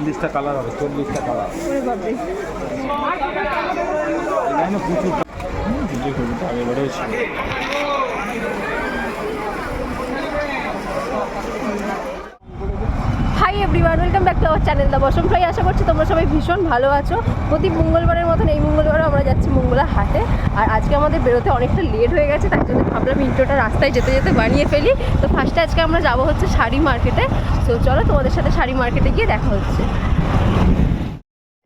চল্লিশটা কালার হবে চল্লিশটা কালার এখানে প্রচুর ভিডিও ছবিটা আগে বেরোয়েছে hi everyone welcome back to our channel দা বসম ফ্রাই আশা করছি তোমরা সবাই ভীষণ ভালো আছো। প্রতি মঙ্গলবারের মতন এই মঙ্গলবারও আমরা যাচ্ছি মঙ্গলা হাটে। আর আজকে আমাদের বেরোতে অনেকটা লেট হয়ে গেছে তাই জন্য ভাবলাম ইন্ট্রোটা রাস্তায় যেতে যেতে বানিয়ে ফেলি। তো ফার্স্টে আজকে আমরা যাব হচ্ছে শাড়ি মার্কেটে তো চলো তোমাদের সাথে শাড়ি মার্কেটে গিয়ে দেখা হচ্ছে।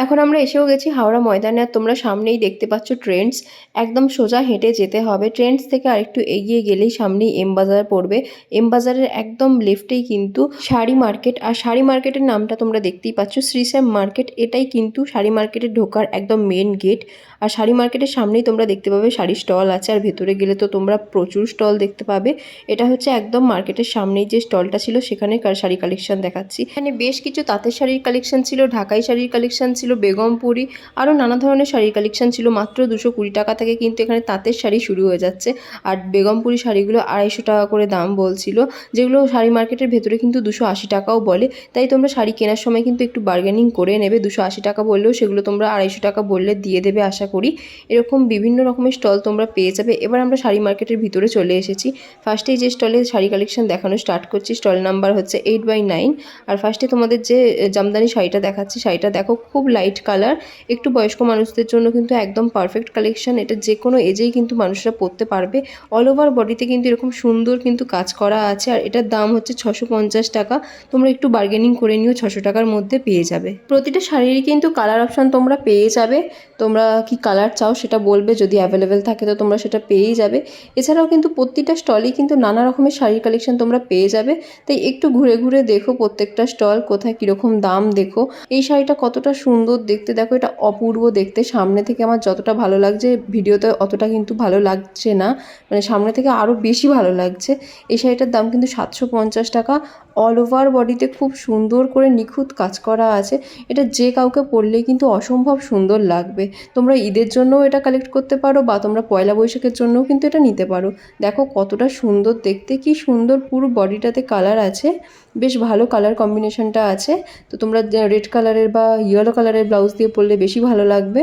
এখন আমরা এসেও গেছি হাওড়া ময়দানে, আর তোমরা সামনেই দেখতে পাচ্ছ ট্রেন্ডস। একদম সোজা হেঁটে যেতে হবে। ট্রেন্ডস থেকে আরেকটু এগিয়ে গেলেই সামনেই এম বাজার পড়বে। এম বাজারের একদম লেফটেই কিন্তু শাড়ি মার্কেট, আর শাড়ি মার্কেটের নামটা তোমরা দেখতেই পাচ্ছ। শ্রীশ্যাম মার্কেট, এটাই কিন্তু শাড়ি মার্কেটে ঢোকার একদম মেন গেট। আর শাড়ি মার্কেটের সামনেই তোমরা দেখতে পাবে শাড়ির স্টল আছে, আর ভেতরে গেলে তো তোমরা প্রচুর স্টল দেখতে পাবে। এটা হচ্ছে একদম মার্কেটের সামনেই যে স্টলটা ছিল, সেখানে শাড়ি কালেকশন দেখাচ্ছি। এখানে বেশ কিছু তাঁতের শাড়ির কালেকশন ছিল, ঢাকাই শাড়ির কালেকশন ছিল। বেগমপুরি আরও নানা ধরনের শাড়ির কালেকশান ছিল। মাত্র দুশো কুড়ি টাকা থেকে কিন্তু এখানে তাঁতের শাড়ি শুরু হয়ে যাচ্ছে। আর বেগমপুরি শাড়িগুলো আড়াইশো টাকা করে দাম বলছিল, যেগুলো শাড়ি মার্কেটের ভেতরে কিন্তু দুশো আশি টাকাও বলে। তাই তোমরা শাড়ি কেনার সময় কিন্তু একটু বার্গেনিং করে নেবে। দুশো আশি টাকা বললেও সেগুলো তোমরা আড়াইশো টাকা বললে দিয়ে দেবে আশা করি। এরকম বিভিন্ন রকমের স্টল তোমরা পেয়ে যাবে। এবার আমরা শাড়ি মার্কেটের ভিতরে চলে এসেছি। ফার্স্টেই যে স্টলে শাড়ি কালেকশন দেখানো স্টার্ট করছি স্টল নাম্বার হচ্ছে এইট বাই নাইন আর ফার্স্টে তোমাদের যে, জামদানি শাড়িটা দেখাচ্ছি, শাড়িটা দেখো, খুব লাইট কালার একটু বয়স্ক মানুষদের জন্য কিন্তু একদম পারফেক্ট কালেকশন এটা যে কোনো এজেই কিন্তু মানুষরা পরতে পারবে। অল ওভার বডিতে কিন্তু এরকম সুন্দর কিন্তু কাজ করা আছে। আর এটার দাম হচ্ছে ছশো পঞ্চাশ টাকা। তোমরা একটু বার্গেনিং করে নিও, ছশো টাকার মধ্যে পেয়ে যাবে। প্রতিটা শাড়িরই কিন্তু কালার অপশান তোমরা পেয়ে যাবে। তোমরা কি কালার চাও সেটা বলবে, যদি অ্যাভেলেবেল থাকে তো তোমরা সেটা পেয়েই যাবে। এছাড়াও কিন্তু প্রতিটা স্টলেই কিন্তু নানা রকমের শাড়ির কালেকশন তোমরা পেয়ে যাবে। তাই একটু ঘুরে ঘুরে দেখো প্রত্যেকটা স্টল কোথায় কীরকম দাম দেখো। এই শাড়িটা কতটা সুন্দর দেখতে। দেখো, এটা অপূর্ব দেখতে। সামনে থেকে আমার যতটা ভালো লাগছে, ভিডিওতে অতটা কিন্তু ভালো লাগছে না। মানে সামনে থেকে আরও বেশি ভালো লাগছে। এই শাড়িটার দাম কিন্তু সাতশো পঞ্চাশ টাকা। অল ওভার বডিতে খুব সুন্দর করে নিখুঁত কাজ করা আছে। এটা যে কাউকে পরলেই কিন্তু অসম্ভব সুন্দর লাগবে। তোমরা ঈদের জন্যও এটা কালেক্ট করতে পারো বা তোমরা পয়লা বৈশাখের জন্যও কিন্তু এটা নিতে পারো। দেখো কতটা সুন্দর, দেখতে কি সুন্দর পুরো বডিটাতে কালার আছে। বেশ ভালো কালার কম্বিনেশনটা আছে। তো তোমরা রেড কালারের বা ইয়েলো কালারের ব্লাউজ দিয়ে পরলে বেশি ভালো লাগবে।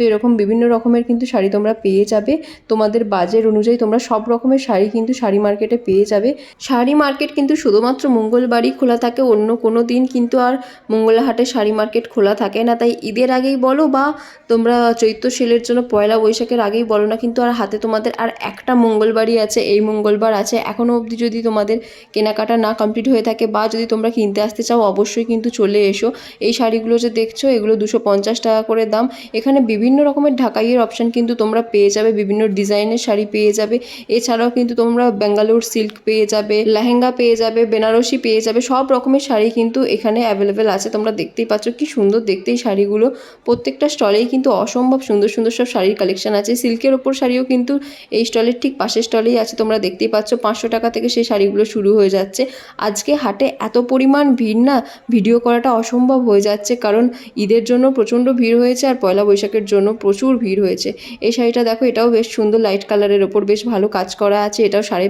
তো এরকম বিভিন্ন রকমের কিন্তু শাড়ি তোমরা পেয়ে যাবে। তোমাদের বাজেট অনুযায়ী তোমরা সব রকমের শাড়ি কিন্তু শাড়ি মার্কেটে পেয়ে যাবে। শাড়ি মার্কেট কিন্তু শুধুমাত্র মঙ্গলবারই খোলা থাকে, অন্য কোনো দিন কিন্তু আর মঙ্গলাহাটে শাড়ি মার্কেট খোলা থাকে না। তাই ঈদের আগেই বলো বা তোমরা চৈত্র সেলের জন্য পয়লা বৈশাখের আগেই বলো না, কিন্তু আর হাতে তোমাদের আর একটা মঙ্গলবারই আছে, এই মঙ্গলবার আছে। এখনও অবধি যদি তোমাদের কেনাকাটা না কমপ্লিট হয়ে থাকে বা যদি তোমরা কিনতে আসতে চাও, অবশ্যই কিন্তু চলে এসো। এই শাড়িগুলো যে দেখছ, এগুলো দুশো পঞ্চাশ টাকা করে দাম। এখানে বিভিন্ন রকমের ঢাকাইয়ের অপশান কিন্তু তোমরা পেয়ে যাবে, বিভিন্ন ডিজাইনের শাড়ি পেয়ে যাবে। এছাড়াও কিন্তু তোমরা ব্যাঙ্গালোর সিল্ক পেয়ে যাবে, লেহেঙ্গা পেয়ে যাবে, বেনারসি পেয়ে যাবে, সব রকমের শাড়ি কিন্তু এখানে অ্যাভেলেবেল আছে। তোমরা দেখতেই পাচ্ছ কি সুন্দর দেখতে এই শাড়িগুলো। প্রত্যেকটা স্টলেই কিন্তু অসম্ভব সুন্দর সুন্দর সব শাড়ির কালেকশন আছে। সিল্কের ওপর শাড়িও কিন্তু এই স্টলের ঠিক পাশের স্টলেই আছে। তোমরা দেখতেই পাচ্ছ পাঁচশো টাকা থেকে সেই শাড়িগুলো শুরু হয়ে যাচ্ছে। আজকে হাটে এত পরিমাণ ভিড় না, ভিডিও করাটা অসম্ভব হয়ে যাচ্ছে। কারণ ঈদের জন্য প্রচণ্ড ভিড় হয়েছে আর পয়লা বৈশাখের জন্য প্রচুর ভিড় হয়েছে। এই শাড়িটা দেখো, এটাও বেশ সুন্দর লাইট কালারের ওপর বেশ ভালো কাজ করা আছে। এটাও সাড়ে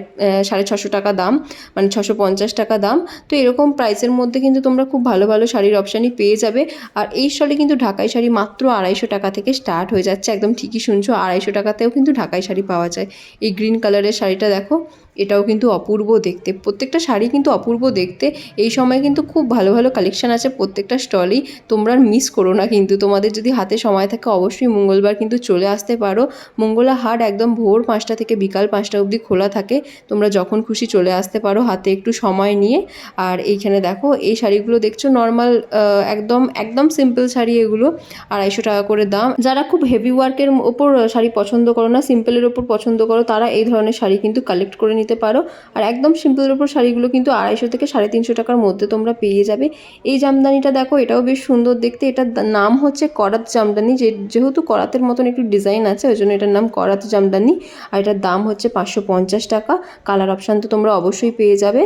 সাড়ে ছশো টাকা দাম মানে ছশো পঞ্চাশ টাকা দাম। তো এরকম প্রাইসের মধ্যে কিন্তু তোমরা খুব ভালো ভালো শাড়ির অপশানই পেয়ে যাবে। আর এই স্টলে কিন্তু ঢাকাই শাড়ি মাত্র আড়াইশো টাকা থেকে স্টার্ট হয়ে যাচ্ছে। একদম ঠিকই শুনছো, আড়াইশো টাকাতেও কিন্তু ঢাকাই শাড়ি পাওয়া যায়। এই গ্রিন কালারের শাড়িটা দেখো এটাও কিন্তু অপূর্ব দেখতে। প্রত্যেকটা শাড়ি কিন্তু অপূর্ব দেখতে। এই সময় কিন্তু খুব ভালো ভালো কালেকশান আছে প্রত্যেকটা স্টলেই তোমরা মিস করো না কিন্তু। তোমাদের যদি হাতে সময় থাকে অবশ্যই মঙ্গলবার কিন্তু চলে আসতে পারো। মঙ্গলা হাট একদম ভোর পাঁচটা থেকে বিকাল পাঁচটা অবধি খোলা থাকে। তোমরা যখন খুশি চলে আসতে পারো হাতে একটু সময় নিয়ে। আর এইখানে দেখো, এই শাড়িগুলো দেখছ নর্মাল একদম একদম সিম্পল শাড়ি এগুলো। আড়াইশো টাকা করে দাম। যারা খুব হেভি ওয়ার্কের ওপর শাড়ি পছন্দ করো না সিম্পলের ওপর পছন্দ করো, তারা এই ধরনের শাড়ি কিন্তু কালেক্ট করে নিতে নিতে পারো। আর একদম সিম্পলের ওপর শাড়িগুলো কিন্তু আড়াইশো থেকে সাড়ে তিনশো টাকার মধ্যে তোমরা পেয়ে যাবে। এই জামদানিটা দেখো, এটাও বেশ সুন্দর দেখতে। এটার নাম হচ্ছে করাত জামদানি। যে যেহেতু করাতের মতন একটু ডিজাইন আছে, ওই জন্য এটার নাম করাত জামদানি। আর এটার দাম হচ্ছে পাঁচশো পঞ্চাশ টাকা। কালার অপশান তো তোমরা অবশ্যই পেয়ে যাবে।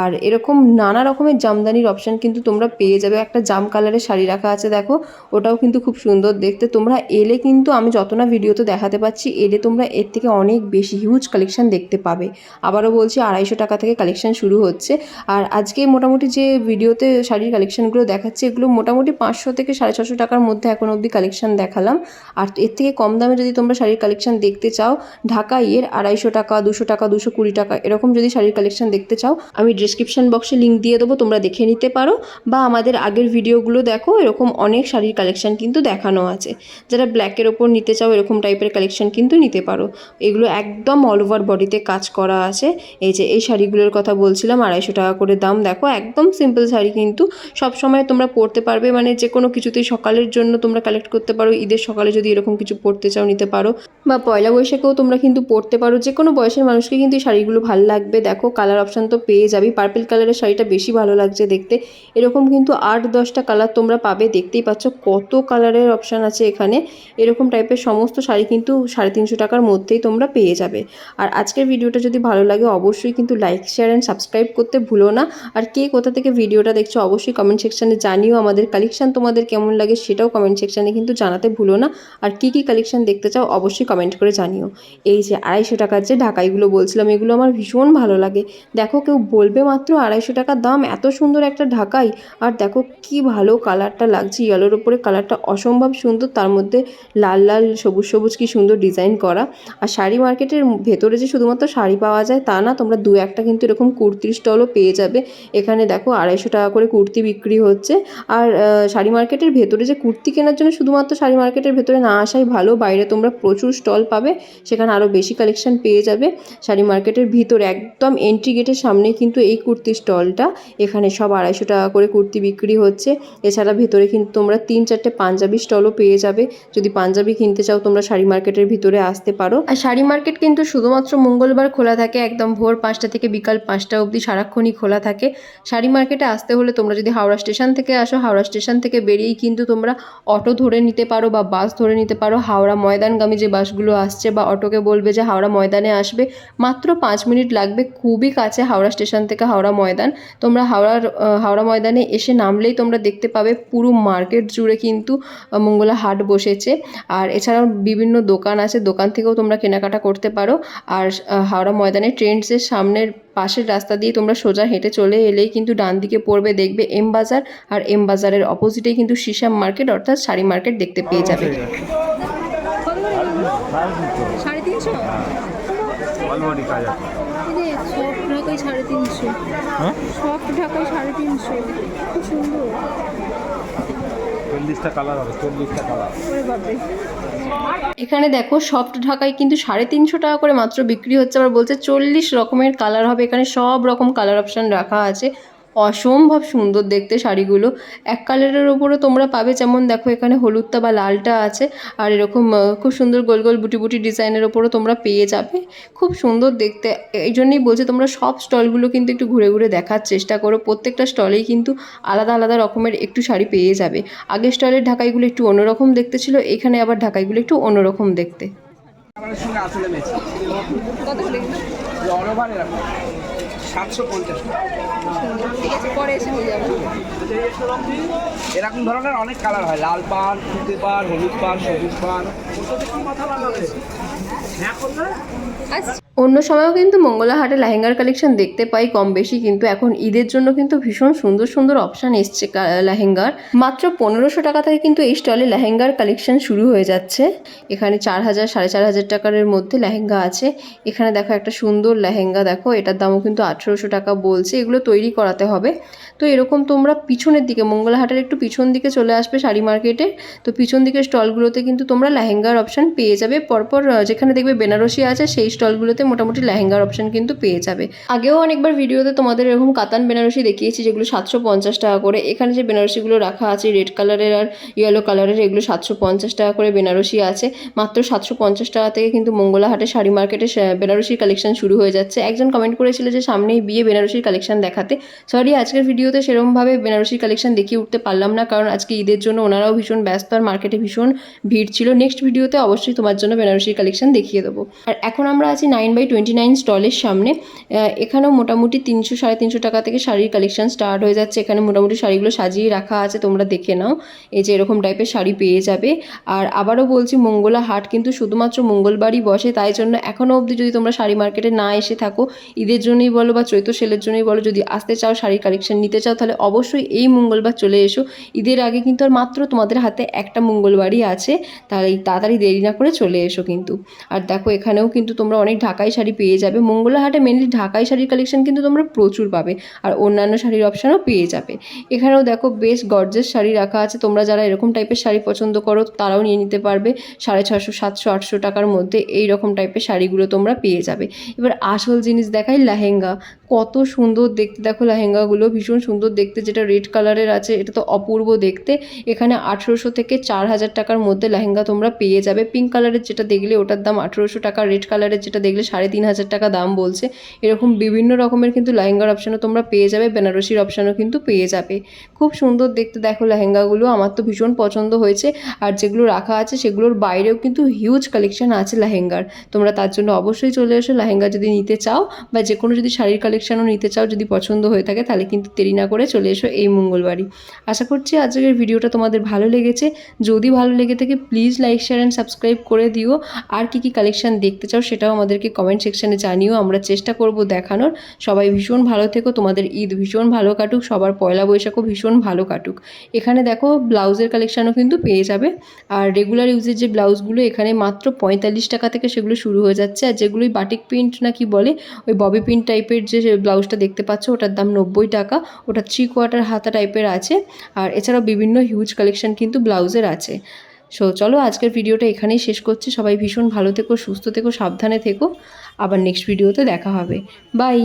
আর এরকম নানা রকমের জামদানির অপশান কিন্তু তোমরা পেয়ে যাবে। একটা জাম কালারের শাড়ি রাখা আছে, দেখো। ওটাও কিন্তু খুব সুন্দর দেখতে। তোমরা এলে কিন্তু আমি যত না ভিডিওতে দেখাতে পাচ্ছি, এলে তোমরা এর থেকে অনেক বেশি হিউজ কালেকশন দেখতে পাবে। আবারও বলছি আড়াইশো টাকা থেকে কালেকশন শুরু হচ্ছে। আর আজকে মোটামুটি যে ভিডিওতে শাড়ির কালেকশানগুলো দেখাচ্ছে, এগুলো মোটামুটি পাঁচশো থেকে সাড়ে ছশো টাকার মধ্যে এখন অবধি কালেকশান দেখালাম। আর এর থেকে কম দামে যদি তোমরা শাড়ির কালেকশান দেখতে চাও, ঢাকা ইয়ের আড়াইশো টাকা, দুশো টাকা, দুশো কুড়ি টাকা, এরকম যদি শাড়ির কালেকশন দেখতে চাও, আমি ডিসক্রিপশন বক্সে লিঙ্ক দিয়ে দেবো, তোমরা দেখে নিতে পারো। বা আমাদের আগের ভিডিওগুলো দেখো, এরকম অনেক শাড়ির কালেকশান কিন্তু দেখানো আছে। যারা ব্ল্যাকের ওপর নিতে চাও, এরকম টাইপের কালেকশান কিন্তু নিতে পারো। এগুলো একদম অল ওভার বডিতে কাজ করা আছে। এই যে এই শাড়িগুলোর কথা বলছিলাম, আড়াইশো টাকা করে দাম। দেখো, একদম সিম্পল শাড়ি কিন্তু সব সময় তোমরা পরতে পারবে। মানে যে কোনো কিছুতেই সকালের জন্য তোমরা কালেক্ট করতে পারো। ঈদের সকালে যদি এরকম কিছু পরতে চাও, নিতে পারো। বা পয়লা বৈশাখেও তোমরা কিন্তু পরতে পারো। যে কোনো বয়সের মানুষকে কিন্তু এই শাড়িগুলো ভালো লাগবে। দেখো কালার অপশান তো পেয়ে যাবি পার্পল কালারের শাড়িটা বেশি ভালো লাগছে দেখতে। এরকম কিন্তু আট, দশটা কালার তোমরা পাবে। দেখতেই পাচ্ছ কত কালারের অপশান আছে এখানে। এরকম টাইপের সমস্ত শাড়ি কিন্তু সাড়ে তিনশো টাকার মধ্যেই তোমরা পেয়ে যাবে। আর আজকের ভিডিওটা যদি ভালো লাগে অবশ্যই কিন্তু লাইক শেয়ার অ্যান্ড সাবস্ক্রাইব করতে ভুলো না। আর কে কোথা থেকে ভিডিওটা দেখছ অবশ্যই কমেন্ট সেকশানে জানিও আমাদের কালেকশান তোমাদের কেমন লাগে সেটাও কমেন্ট সেকশানে কিন্তু জানাতে ভুলো না। আর কী কী কালেকশান দেখতে চাও অবশ্যই কমেন্ট করে জানিও। এই যে আড়াইশো টাকার যে ঢাকাইগুলো বলছিলাম, এগুলো আমার ভীষণ ভালো লাগে। দেখো কেউ বলবে মাত্র আড়াইশো টাকার দাম, এত সুন্দর একটা ঢাকাই। আর দেখো কি ভালো কালারটা লাগছে ইয়েলোর ওপরে কালারটা অসম্ভব সুন্দর, তার মধ্যে লাল লাল সবুজ সবুজ কি সুন্দর ডিজাইন করা। আর শাড়ি মার্কেটের ভেতরে যে শুধুমাত্র শাড়ি পাওয়া যায়, তা না, তোমরা দু একটা কিন্তু এরকম কুর্তির স্টলও পেয়ে যাবে। এখানে দেখো আড়াইশো টাকা করে কুর্তি বিক্রি হচ্ছে। আর শাড়ি মার্কেটের ভেতরে যে কুর্তি কেনার জন্য শুধুমাত্র শাড়ি মার্কেটের ভেতরে না আসাই ভালো, বাইরে তোমরা প্রচুর স্টল পাবে, সেখানে আরও বেশি কালেকশন পেয়ে যাবে। শাড়ি মার্কেটের ভিতরে একদম এন্ট্রি গেটের সামনে কিন্তু এই কুর্তির স্টলটা এখানে সব আড়াইশো টাকা করে কুর্তি বিক্রি হচ্ছে। এছাড়া ভেতরে কিন্তু তোমরা তিন চারটে পাঞ্জাবি স্টলও পেয়ে যাবে। যদি পাঞ্জাবি কিনতে চাও, তোমরা শাড়ি মার্কেটের ভিতরে আসতে পারো। আর শাড়ি মার্কেট কিন্তু শুধুমাত্র মঙ্গলবার খোলা থাকে একদম ভোর পাঁচটা থেকে বিকাল পাঁচটা অবধি সারাক্ষণই খোলা থাকে। শাড়ি মার্কেটে আসতে হলে তোমরা যদি হাওড়া স্টেশন থেকে আসো, হাওড়া স্টেশন থেকে বেরিয়েই কিন্তু তোমরা অটো ধরে নিতে পারো বা বাস ধরে নিতে পারো। হাওড়া ময়দানগামী যে বাসগুলো আসছে বা অটোকে বলবে যে হাওড়া ময়দানে আসবে, মাত্র পাঁচ মিনিট লাগবে খুবই কাছে হাওড়া স্টেশন থেকে হাওড়া ময়দান। তোমরা হাওড়ার হাওড়া ময়দানে এসে নামলেই তোমরা দেখতে পাবে পুরো মার্কেট জুড়ে কিন্তু মঙ্গলা হাট বসেছে। আর এছাড়াও বিভিন্ন দোকান আছে, দোকান থেকেও তোমরা কেনাকাটা করতে পারো। আর হাওড়া ময়দানে ট্রেন্ডসের সামনের পাশের রাস্তা দিয়ে তোমরা সোজা হেঁটে চলে এলেই কিন্তু ডান দিকে পড়বে দেখবে এম বাজার আর এম বাজারের অপোজিটেই কিন্তু সিসাম মার্কেট অর্থাৎ শাড়ি মার্কেট দেখতে পেয়ে যাবে। সাড়ে তিনশো। সফট হ্যাঁ? সফট ঢাকাই সাড়ে তিনশো। খুব সুন্দর। চল্লিশটা কালার হবে, চল্লিশটা কালার এখানে দেখো সফট ঢাকায় কিন্তু সাড়ে তিনশো টাকা করে মাত্র বিক্রি হচ্ছে, আবার বলছে চল্লিশ রকমের কালার হবে। এখানে সব রকম কালার অপশান রাখা আছে। অসম্ভব সুন্দর দেখতে শাড়িগুলো। এক কালারের ওপরে তোমরা পাবে যেমন দেখো এখানে হলুদটা বা লালটা আছে, আর এরকম খুব সুন্দর গোল গোল বুটি বুটি ডিজাইনের ওপরও তোমরা পেয়ে যাবে। খুব সুন্দর দেখতে, এই জন্যই বলছে তোমরা সব স্টলগুলো কিন্তু একটু ঘুরে ঘুরে দেখার চেষ্টা করো। প্রত্যেকটা স্টলেই কিন্তু আলাদা আলাদা রকমের একটু শাড়ি পেয়ে যাবে। আগের স্টলের ঢাকাইগুলো একটু অন্যরকম দেখতে ছিল, এখানে আবার ঢাকাইগুলো একটু অন্যরকম দেখতে। সাতশো পঞ্চাশ। ঠিক আছে পরে এসে নিয়ে যাব। এরকম ধরনের অনেক কালার হয়। লাল পান ফুটে পান হলুদ পান সবুজ পান। অন্য সময়ও কিন্তু মঙ্গলা হাটে লেহেঙ্গার কালেকশন দেখতে পাই কম বেশি কিন্তু এখন ঈদের জন্য কিন্তু ভীষণ সুন্দর সুন্দর অপশান এসছে লেহেঙ্গার। মাত্র পনেরোশো টাকা থেকে কিন্তু এই স্টলে লেহেঙ্গার কালেকশন শুরু হয়ে যাচ্ছে। এখানে চার হাজার, সাড়ে চার হাজার টাকার মধ্যে লেহেঙ্গা আছে। এখানে দেখো একটা সুন্দর লেহেঙ্গা, দেখো এটার দামও কিন্তু আঠেরোশো টাকা বলছে। এগুলো তৈরি করাতে হবে। তো এরকম তোমরা পিছনের দিকে মঙ্গলা হাটের একটু পিছন দিকে চলে আসবে শাড়ি মার্কেটে তো পিছন দিকের স্টলগুলোতে কিন্তু তোমরা লেহেঙ্গার অপশান পেয়ে যাবে। পরপর যেখানে দেখবে বেনারসি আছে, সেই স্টলগুলোতে মোটামুটি লেহেঙ্গার অপশন কিন্তু পেয়ে যাবে। আগেও অনেকবার ভিডিওতে তোমাদের এরকম কাতান বেনারসি দেখিয়েছি, যেগুলো সাতশো পঞ্চাশ টাকা করে। এখানে যে বেনারসিগুলো রাখা আছে রেড কালারের আর ইয়েলো কালারের এগুলো সাতশো পঞ্চাশ টাকা করে বেনারসি আছে। মাত্র সাতশো পঞ্চাশ টাকা থেকে কিন্তু মঙ্গলাহাটে শাড়ি মার্কেটে বেনারসির কালেকশন শুরু হয়ে যাচ্ছে। একজন কমেন্ট করেছিল যে, সামনেই বিয়ে বেনারসির কালেকশন দেখাতে। সরি আজকের ভিডিওতে সেরকমভাবে বেনারসির কালেকশন দেখিয়ে উঠতে পারলাম না, কারণ আজকে ঈদের জন্য ওনারাও ভীষণ ব্যস্ত আর মার্কেটে ভীষণ ভিড় ছিল। নেক্সট ভিডিওতে অবশ্যই তোমার জন্য বেনারসির কালেকশন দেখিয়ে দেবো। আর এখন আমরা আছি নাইন বাই টোয়েন্টি নাইন স্টলের সামনে এখানেও মোটামুটি তিনশো, সাড়ে তিনশো টাকা থেকে শাড়ির কালেকশন স্টার্ট হয়ে যাচ্ছে। এখানে মোটামুটি শাড়িগুলো সাজিয়ে রাখা আছে, তোমরা দেখে নাও। এই যে এরকম টাইপের শাড়ি পেয়ে যাবে। আর আবারও বলছি, মঙ্গলা হাট কিন্তু শুধুমাত্র মঙ্গলবারই বসে। তাই জন্য এখনও অবধি যদি তোমরা শাড়ি মার্কেটে না এসে থাকো, ঈদের জন্যই বলো বা চৈত্র সেলের জন্যই বলো, যদি আসতে চাও শাড়ির কালেকশন নিতে চাও, তাহলে অবশ্যই এই মঙ্গলবার চলে এসো। ঈদের আগে কিন্তু আর মাত্র তোমাদের হাতে একটা মঙ্গলবারই আছে। তাই তাড়াতাড়ি দেরি না করে চলে এসো কিন্তু। আর দেখো এখানেও কিন্তু তোমরা অনেক ঢাকাই শাড়ি পেয়ে যাবে। মঙ্গলা হাটে মেনলি ঢাকাই শাড়ির কালেকশন কিন্তু তোমরা প্রচুর পাবে আর অন্যান্য শাড়ির অপশানও পেয়ে যাবে। এখানেও দেখো বেশ গর্জেস শাড়ি রাখা আছে। তোমরা যারা এরকম টাইপের শাড়ি পছন্দ করো, তারাও নিয়ে নিতে পারবে। সাড়ে ছশো সাতশো, আটশো টাকার মধ্যে এই রকম টাইপের শাড়িগুলো তোমরা পেয়ে যাবে। এবার আসল জিনিস দেখাই লেহেঙ্গা। কত সুন্দর দেখতে। দেখো লেহেঙ্গাগুলো ভীষণ সুন্দর দেখতে, যেটা রেড কালারের আছে, এটা তো অপূর্ব দেখতে। এখানে আঠেরোশো থেকে চার হাজার টাকার মধ্যে লেহেঙ্গা তোমরা পেয়ে যাবে। পিঙ্ক কালারের যেটা দেখলে ওটার দাম আঠেরোশো টাকা রেড কালারের যেটা দেখলে সাড়ে তিন হাজার টাকা দাম বলছে। এরকম বিভিন্ন রকমের কিন্তু লেহেঙ্গার অপশানও তোমরা পেয়ে যাবে, বেনারসির অপশানও কিন্তু পেয়ে যাবে। খুব সুন্দর দেখতে দেখো লেহেঙ্গাগুলো, আমার তো ভীষণ পছন্দ হয়েছে। আর যেগুলো রাখা আছে, সেগুলোর বাইরেও কিন্তু হিউজ কালেকশন আছে লেহেঙ্গার। তোমরা তার জন্য অবশ্যই চলে এসো, লেহেঙ্গা যদি নিতে চাও বা যে কোনো যদি শাড়ির কালেকশনও নিতে চাও, যদি পছন্দ হয়ে থাকে, তাহলে কিন্তু দেরি না করে চলে এসো এই মঙ্গলবারই আশা করছি আজকের ভিডিওটা তোমাদের ভালো লেগেছে। যদি ভালো লেগে থাকে please like share and subscribe করে দিও। আর কি কি কালেকশান দেখতে চাও, সেটাও আমাদেরকে কমেন্ট সেকশানে জানিও। আমরা চেষ্টা করব দেখানোর। সবাই ভীষণ ভালো থেকো। তোমাদের ঈদ ভীষণ ভালো কাটুক। সবার পয়লা বৈশাখও ভীষণ ভালো কাটুক। এখানে দেখো, ব্লাউজের কালেকশানও কিন্তু পেয়ে যাবে। আর রেগুলার ইউজের যে ব্লাউজগুলো, এখানে মাত্র পঁয়তাল্লিশ টাকা থেকে সেগুলো শুরু হয়ে যাচ্ছে। আর যেগুলোই বাটিক প্রিন্ট না কি বলে, ওই ববি প্রিন্ট টাইপের যে ব্লাউজটা দেখতে পাচ্ছ, ওটার দাম নব্বই টাকা। ওটা থ্রি কোয়ার্টার হাতা টাইপের আছে। আর এছাড়াও বিভিন্ন হিউজ কালেকশন কিন্তু ব্লাউজের আছে। সো চলো আজকের ভিডিওটা এখানেই শেষ করছি। সবাই ভীষণ ভালো থেকো, সুস্থ থেকো, সাবধানে থেকো। আবার নেক্সট ভিডিওতে দেখা হবে। বাই